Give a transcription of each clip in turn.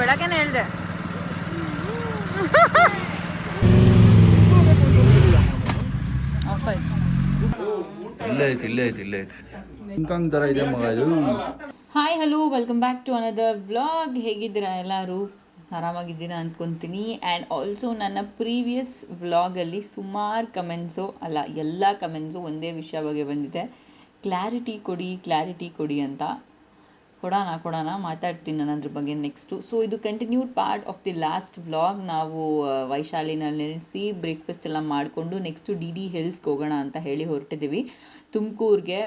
ಬೆಳಗ್ಗೆನೆ ಹೇಳ್ದೆ. ಆಫ್ ಆಯ್ತು ಇಲ್ಲೇ ಐತಿ ಇಲ್ಲೇ ಐತಿ ಇಲ್ಲೇ ಐತಿ. ಹಿಂಕಂಗ್ ಥರ ಇದೆ ಮಗ ಇದು. Hi hello welcome back to another vlog ಹೇಗಿದ್ದೀರಾ ಎಲ್ಲರೂ? ಆರಾಮಾಗಿದ್ದೀರಾ ಅಂದ್ಕೊತೀನಿ ಆ್ಯಂಡ್ ಆಲ್ಸೋ ನನ್ನ ಪ್ರೀವಿಯಸ್ ವ್ಲಾಗಲ್ಲಿ ಸುಮಾರು ಕಮೆಂಟ್ಸು ಅಲ್ಲ ಎಲ್ಲ ಕಮೆಂಟ್ಸು ಒಂದೇ ವಿಷಯ ಬಗ್ಗೆ ಬಂದಿದೆ. ಕ್ಲಾರಿಟಿ ಕೊಡಿ ಕ್ಲಾರಿಟಿ ಕೊಡಿ ಅಂತ. ಕೊಡೋಣ ಕೊಡೋಣ, ಮಾತಾಡ್ತೀನಿ ನಾನು ಅದ್ರ ಬಗ್ಗೆ ನೆಕ್ಸ್ಟು ಸೊ ಇದು continued part of the last vlog ನಾವು ವೈಶಾಲಿನಲ್ಲಿ ನೆನೆಸಿ ಬ್ರೇಕ್ಫಾಸ್ಟ್ ಎಲ್ಲ ಮಾಡಿಕೊಂಡು ನೆಕ್ಸ್ಟು ಡಿ ಡಿ ಹಿಲ್ಸ್ಗೆ ಹೋಗೋಣ ಅಂತ ಹೇಳಿ ಹೊರಟಿದ್ದೀವಿ. ತುಮಕೂರಿಗೆ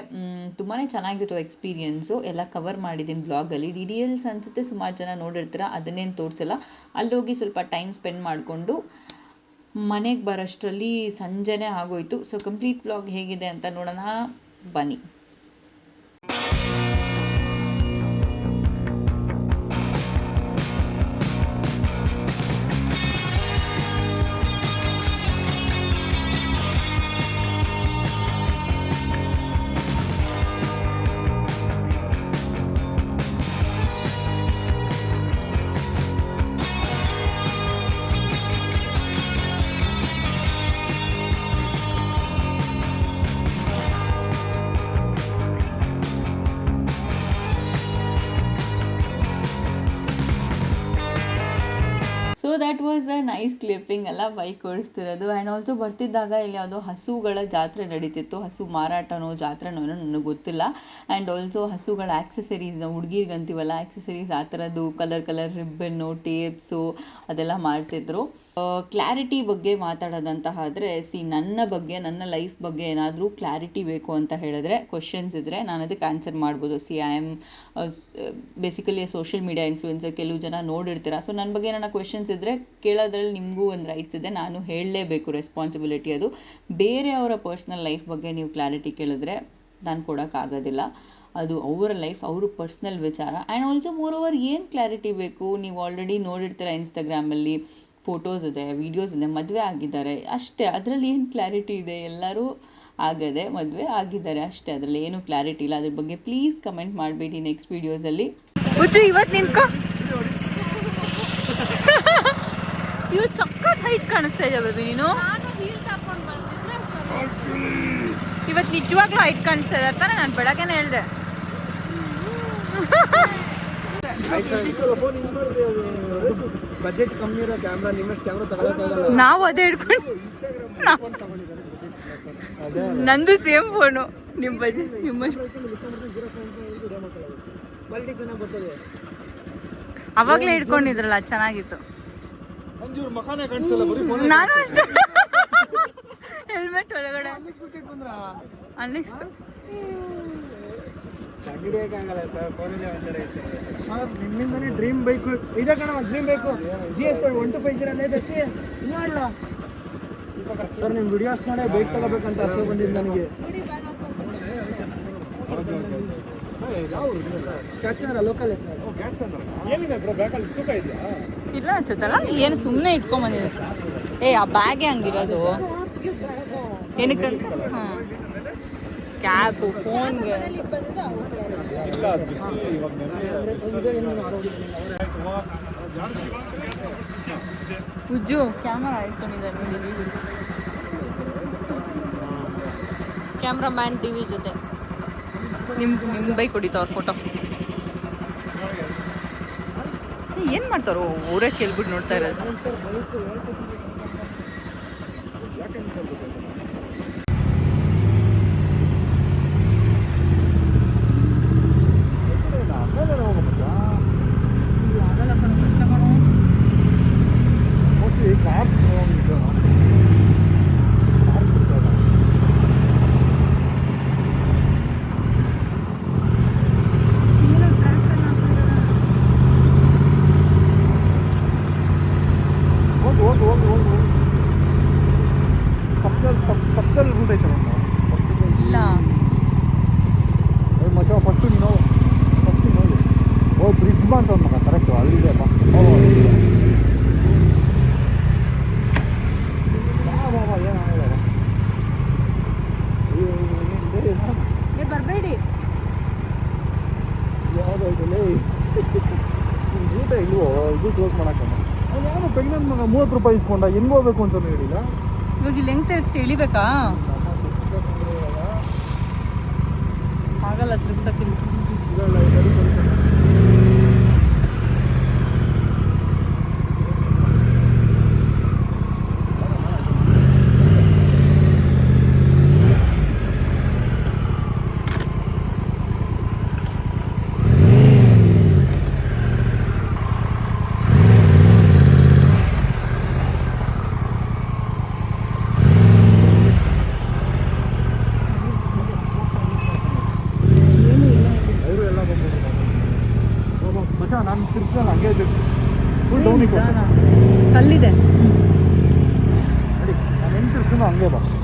ತುಂಬಾ ಚೆನ್ನಾಗಿತ್ತು ಎಕ್ಸ್ಪೀರಿಯೆನ್ಸು ಎಲ್ಲ ಕವರ್ ಮಾಡಿದ್ದೀನಿ ಬ್ಲಾಗಲ್ಲಿ ಡಿ ಡಿ ಹಿಲ್ಸ್ ಅನಿಸುತ್ತೆ ಸುಮಾರು ಜನ ನೋಡಿರ್ತೀರ, ಅದನ್ನೇನು ತೋರಿಸಲ್ಲ. ಅಲ್ಲೋಗಿ ಸ್ವಲ್ಪ ಟೈಮ್ ಸ್ಪೆಂಡ್ ಮಾಡಿಕೊಂಡು ಮನೆಗೆ ಬರೋಷ್ಟರಲ್ಲಿ ಸಂಜೆನೇ ಆಗೋಯ್ತು. ಸೊ ಕಂಪ್ಲೀಟ್ ವ್ಲಾಗ್ ಹೇಗಿದೆ ಅಂತ ನೋಡೋಣ. ಬನ್ನಿ. ವಾಸ್ ಅ ನೈಸ್ ಕ್ಲಿಪ್ಪಿಂಗ್ ಎಲ್ಲ ಬೈಕ್ ಓಡಿಸ್ತಿರೋದು. ಆ್ಯಂಡ್ ಆಲ್ಸೋ ಬರ್ತಿದ್ದಾಗ ಇಲ್ಲಿ ಯಾವುದೋ ಹಸುಗಳ ಜಾತ್ರೆ ನಡೀತಿತ್ತು. ಹಸು ಮಾರಾಟನೋ ಜಾತ್ರೆನೋ ಏನೋ ನನಗೆ ಗೊತ್ತಿಲ್ಲ. ಆ್ಯಂಡ್ ಆಲ್ಸೋ ಹಸುಗಳ ಆ್ಯಕ್ಸಸರೀಸ್ ಹುಡುಗಿರ್ಗೆ ಅಂತೀವಲ್ಲ ಆ ಥರದ್ದು ಕಲರ್ ಕಲರ್ ರಿಬ್ಬನ್ನು ಟೇಪ್ಸು ಅದೆಲ್ಲ ಮಾಡ್ತಿದ್ರು. ಕ್ಲಾರಿಟಿ ಬಗ್ಗೆ ಮಾತಾಡೋದಂತ ಆದರೆ ಸಿ ನನ್ನ ಬಗ್ಗೆ, ನನ್ನ ಲೈಫ್ ಬಗ್ಗೆ ಏನಾದರೂ ಕ್ಲಾರಿಟಿ ಬೇಕು ಅಂತ ಹೇಳಿದ್ರೆ ಕ್ವಶನ್ಸ್ ಇದ್ದರೆ ನಾನು ಅದಕ್ಕೆ ಆನ್ಸರ್ ಮಾಡ್ಬೋದು. See I am basically social media influencer ಕೆಲವು ಜನ ನೋಡಿರ್ತೀರ? ಸೊ ನನ್ನ ಬಗ್ಗೆ ಏನಾರ ಕ್ವಶನ್ಸ್ ಇದ್ದರೆ ಕೇಳೋದ್ರಲ್ಲಿ ನಿಮಗೂ ಒಂದು ರೈಟ್ಸ್ ಇದೆ. ನಾನು ಹೇಳಲೇಬೇಕು ರೆಸ್ಪಾನ್ಸಿಬಿಲಿಟಿ ಅದು. ಬೇರೆಯವರ ಪರ್ಸ್ನಲ್ ಲೈಫ್ ಬಗ್ಗೆ ನೀವು ಕ್ಲಾರಿಟಿ ಕೇಳಿದ್ರೆ ನಾನು ಕೊಡೋಕ್ಕಾಗೋದಿಲ್ಲ. ಅದು ಅವರ ಲೈಫ್ ಅವರು ಪರ್ಸ್ನಲ್ ವಿಚಾರ. ಆ್ಯಂಡ್ ಆಲ್ಸೋ ಮೋರ್ ಓವರ್ ಏನು ಕ್ಲಾರಿಟಿ ಬೇಕು? ನೀವು ಆಲ್ರೆಡಿ ನೋಡಿರ್ತೀರ ಇನ್ಸ್ಟಾಗ್ರಾಮಲ್ಲಿ ಫೋಟೋಸ್ ಇದೆ ವೀಡಿಯೋಸ್ ಇದೆ ಮದುವೆ ಆಗಿದ್ದಾರೆ ಅಷ್ಟೇ. ಅದರಲ್ಲಿ ಏನು ಕ್ಲಾರಿಟಿ ಇದೆ? ಎಲ್ಲರೂ ಆಗದೆ ಮದುವೆ ಆಗಿದ್ದಾರೆ ಅಷ್ಟೇ. ಅದರಲ್ಲಿ ಏನು ಕ್ಲಾರಿಟಿ ಇಲ್ಲ. ಅದ್ರ ಬಗ್ಗೆ ಪ್ಲೀಸ್ ಕಮೆಂಟ್ ಮಾಡಬೇಡಿ ನೆಕ್ಸ್ಟ್ ವೀಡಿಯೋಸಲ್ಲಿ ಹುಚ್ಚು ಇವತ್ತು ನಿಂತ್ಕೋ. ಇವತ್ತು ಸಖತ್ ಹೈಟ್ ಕಾಣಿಸ್ತಾ ಇದೆ ಬೇಬಿ ನೀನು. ಇವತ್ತು ನಿಜವಾಗ್ಲೂ ಹೈಟ್ ಕಾಣಿಸ್ತಾ ಇದೆ ತಾನೇ ನಾನು ಬೆಳಗ್ಗೆನೇ ಹೇಳ್ದೆ. ಬಜೆಟ್ ಕಮ್ಮಿ ಇರೋ ಕ್ಯಾಮ್ರಾ ನಿಮ್ಮಷ್ಟು ಕ್ಯಾಮ್ರಾ ನಾವು ಅದೇ ಹಿಡ್ಕೊಂಡು ನಂದು ಸೇಮ್ ಫೋನು ನಿಮ್ಮ ಬಜೆಟ್ ನಿಮ್ಮ ಕ್ವಾಲಿಟಿ ಚೆನ್ನಾಗಿ ಬರ್ತದೆ. ಅವಾಗಲೇ ಹಿಡ್ಕೊಂಡಿದ್ರಲ್ಲ ಚೆನ್ನಾಗಿತ್ತು. ನಾನು ಅಷ್ಟೇ. ಹೆಲ್ಮೆಟ್ ಒಳಗಡೆ. ಅನ್ಎಕ್ಸ್ಪೆಕ್ಟೆಡ್ ಬಂದ್ರ? ಸರ್ ನಿಮ್ಮಿಂದನೇ ಡ್ರೀಮ್ ಬೈಕು ಇದೆ ಕಣ dream bike G S one two five zero ಇದೆ. ಸಿ ಇನ್ನೂ ಇಲ್ಲ. ಸರ್ ನಿಮ್ಮ ವಿಡಿಯೋಸ್ ನೋಡೇ ಬೈಕ್ ತಗೋಬೇಕಂತ ಆಸೆ ಬಂದಿದ್ದು ನನಗೆ. ಲೋಕಲ್ ಇಲ್ಲ ಅನ್ಸುತ್ತಲ್ಲ ಏನು ಸುಮ್ಮನೆ ಇಟ್ಕೊಂಬಂದಿದೆ ಏ ಆ ಬ್ಯಾಗೇ ಹಂಗಿರೋದು? ಏನಕ್ಕಂತ ಹಾಂ. ಕ್ಯಾಬು ಫೋನ್ ಉಜ್ಜು ಕ್ಯಾಮರಾ ಇಟ್ಕೊಂಡಿದ್ದಾರೆ ನೋಡಿ ಕ್ಯಾಮ್ರಾ ಮ್ಯಾನ್ ಟಿ ವಿ ಜೊತೆ. ನಿಮ್ಮ ನಿಮ್ಮ ಬೈಕ್ ಹೊಡಿತಾವ್ರ ಫೋಟೋ ಏನು ಮಾಡ್ತಾರೋ? ಊರೇ ಕೇಳ್ಬಿಟ್ಟು ನೋಡ್ತಾ ಇರೋದು ಹೋಗು ಹೋಗು ಹೋಗು ಹೋಗು ಇದು ಕ್ಲೋಸ್ ಮಾಡಕ್ಕಮ್ಮ ಅವ್ನು ಯಾರು ಪ್ರೆಗ್ನೆಂಟ್ ಮಗ ಮೂವತ್ತು ರೂಪಾಯಿ ಇಸ್ಕೊಂಡ ಹೆಂಗ್ ಹೋಗ್ಬೇಕು ಅಂತ ಹೇಳಿಲ್ಲ. ಇವಾಗ ಇಲ್ಲಿ ಹೆಂಗ್ ತೆಗ್ಸಿ ಇಳಿಬೇಕಾ ಆಗಲ್ಲ ತಿರ್ಗ್ಸಕ್ಕಿಲ್ಲ ಅವರು 300원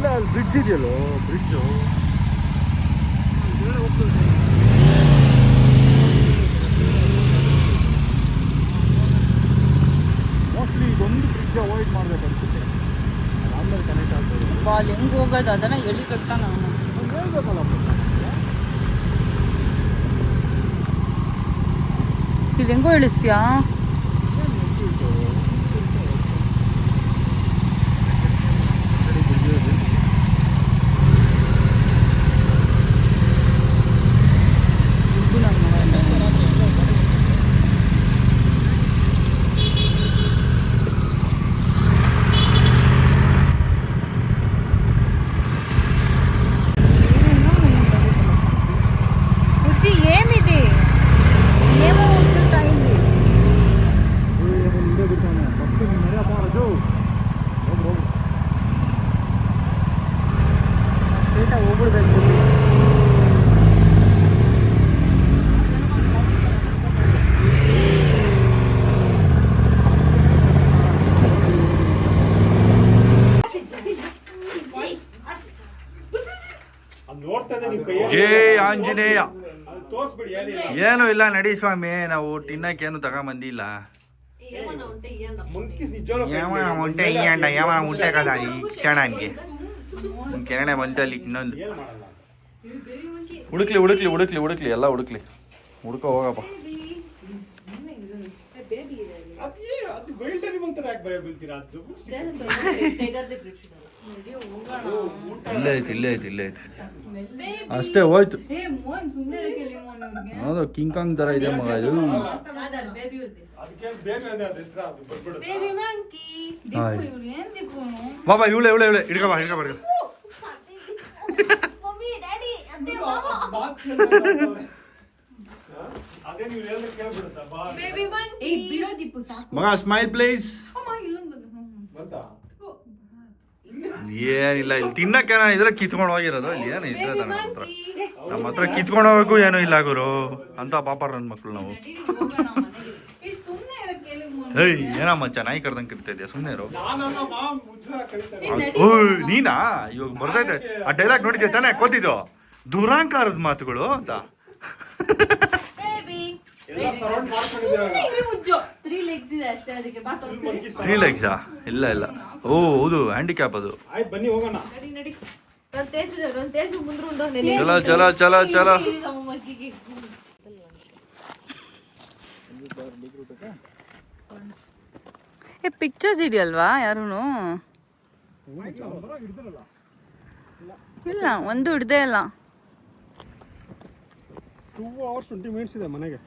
ಇಲ್ಲ ಅಲ್ಲಿ ಬ್ರಿಡ್ಜ್ ಇದೆಯಲ್ಲೋ ಬ್ರಿಡ್ಜು ಮೋಸ್ಟ್ಲಿ ಇದೊಂದು ಬ್ರಿಡ್ಜ್ ಅವಾಯ್ಡ್ ಮಾಡಬೇಕು ಅನ್ಸುತ್ತೆ ಆಮೇಲೆ ಕನೆಕ್ಟ್ ಆಗ್ಬೋದು. ಅಲ್ಲಿ ಹೆಂಗೆ ಹೋಗೋದು? ಅದನ್ನ ಎಲ್ಲಿ ಕಟ್ಟಾನ ಹೇಳ್ಬೇಕಲ್ಲ ಇಲ್ಲಿ ಹೆಂಗೋ ಇಳಿಸ್ತೀಯಾ ಹೋಗ್ಬಿಡ್ಬೇಕು. ಜೈ ಆಂಜನೇಯ. ಏನು ಇಲ್ಲ ನಡಿ ಸ್ವಾಮಿ ನಾವು ತಿನ್ನಕ್ಕೆ ಏನು ತಗೊಂಬಂದಿಲ್ಲ. ಮುನ್ಕಿಸ್ ఉంటే ఇయ్యండి ఏమైనా ఉంటే కదా ಈ ಚೆನ್ನಾಗಿ ಕೆರಣೆ ಬಂತಲ್ಲಿ ಇನ್ನೊಂದು. ಹುಡುಕ್ಲಿ ಹುಡುಕ್ಲಿ ಹುಡುಕ್ಲಿ ಹುಡುಕ್ಲಿ ಎಲ್ಲ ಹುಡುಕ್ಲಿ. ಹುಡ್ಕೋ ಹೋಗಪ್ಪ. ಅದೇ ಅದು ವೈಲ್ಡ್ ಅನಿಮಲ್ ತರ ಯಾಕೆ ಭಯ ಬೀಳ್ತೀರಾ? ಅದು ಇಲ್ಲೇ ಐತಿ ಇಲ್ಲೇ ಐತಿ ಇಲ್ಲೇ ಐತಿ. ಅಷ್ಟೇ ಹೋಯ್ತು. ಅದು ಕಿಂಗ್ ಕಾಂಗ್ ತರ ಇದೆ ಮಗ ಇದು. ಬೇಬಿ ಅಂದ್ರೆ ಅದು ಹೆಸರು ಅದು ಬರ್ಬಿಡುತ್ತೆ ಹಾಯ್. ಬಾಬಾ ಇವಳೆ ಇವಳೆ ಇವಳೆ. ಹಿಡ್ಕ ಬಾ ಮಗ ಸ್ಮೈಲ್ ಪ್ಲೀಸ್ ಬಂತ? ಏನಿಲ್ಲ ಇಲ್ಲಿ ತಿನ್ನಕ್ಕೆ ಇದ್ರೆ ಕಿತ್ಕೊಂಡು ಹೋಗಿರೋದು ಇಲ್ಲಿ ಏನು ಇದ್ರೆ ನಮ್ಮ ಹತ್ರ. ನಮ್ಮ ಹತ್ರ ಕಿತ್ಕೊಂಡು ಹೋಗಕ್ಕೂ ಏನೂ ಇಲ್ಲ ಗುರು. ಅಂತ ಪಾಪ ನನ್ನ ಮಕ್ಳು ನಾವು. ಏಯ್ ಏನಮ್ಮ ಚೆನ್ನಾಗಿ ಕರ್ದಂಗ್ ಕರಿತಾ ಇದೆಯಾ? ಸುಮ್ಮನೆ ಇರೋ. ಓಯ್ ನೀನಾ? ಇವಾಗ ಬರ್ತೈತೆ ಆ ಡೈಲಾಗ್ ನೋಡಿದ್ದೆ ತಾನೇ? ಕೂತಿದ್ದು ದುರಾಂಕಾರದ ಮಾತುಗಳು ಅಂತ. ತ್ರೀ ಲೆಗ್ಸ್ ಇದೆ ಅಷ್ಟೇ ಅದಕ್ಕೆ ಬಾ ತೋರಿಸ್ತೀನಿ ತ್ರೀ ಲೆಗ್ಸಾ ಇಲ್ಲ ಇಲ್ಲ. ಓ ಹೌದು ಹ್ಯಾಂಡಿಕ್ಯಾಪ್ ಅದು. ಆಯ್ತು ಬನ್ನಿ ಹೋಗೋಣ. ನಡಿ ನಡಿ. ರನ್ ತೇಜು ರನ್ ತೇಜು ಮುಂದ್ರು ಉಂಡು ಚಲ ಚಲ ಚಲ ಚಲ. ಏ ಪಿಕ್ಚರ್ಸ್ ಇದೆಯಲ್ವಾ ಯಾರು ಇಲ್ಲ ಒಂದು ಹಿಡ್ದೇ ಇಲ್ಲ. ಟೂ ಅವರ್ಸ್ ಟ್ವೆಂಟಿ ಮಿನಿಟ್ಸ್ ಇದೆ ಮನೆಗೆ.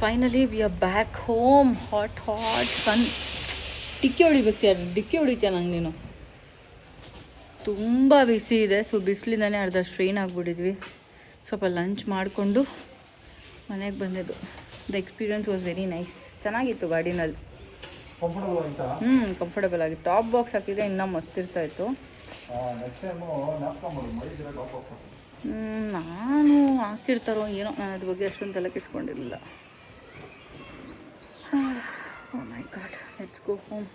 Finally we are back home hot hot sun ಡಿಕ್ಕಿ ಹೊಡಿಬೇಕು ಯಾರು? ಡಿಕ್ಕಿ ಹೊಡಿತೀಯ ನಂಗೆ ನೀನು? ತುಂಬ ಬಿಸಿ ಇದೆ. ಸೊ ಬಿಸಿಲಿಂದನೇ ಅರ್ಧ ಸ್ಟ್ರೈನ್ ಆಗಿಬಿಟ್ಟಿದ್ವಿ. ಸ್ವಲ್ಪ ಲಂಚ್ ಮಾಡಿಕೊಂಡು ಮನೆಗೆ ಬಂದಿದ್ದು. The experience was very nice ಚೆನ್ನಾಗಿತ್ತು ಗಾಡಿನಲ್ಲಿ. ಹ್ಞೂ ಕಂಫರ್ಟಬಲ್ ಆಗಿತ್ತು. ಟಾಪ್ ಬಾಕ್ಸ್ ಹಾಕಿದ್ರೆ ಇನ್ನೂ ಮಸ್ತ್ ಇರ್ತಾ ಇತ್ತು ಹ್ಮ್, ನಾನು ಹಾಕಿರ್ತಾರೋ ಏನೋ ನಾನು ಅದ್ರ ಬಗ್ಗೆ ಅಷ್ಟೊಂದು ತಲೆ ಕೆಡಿಸ್ಕೊಂಡಿರಲಿಲ್ಲ. Oh, God, let's go home.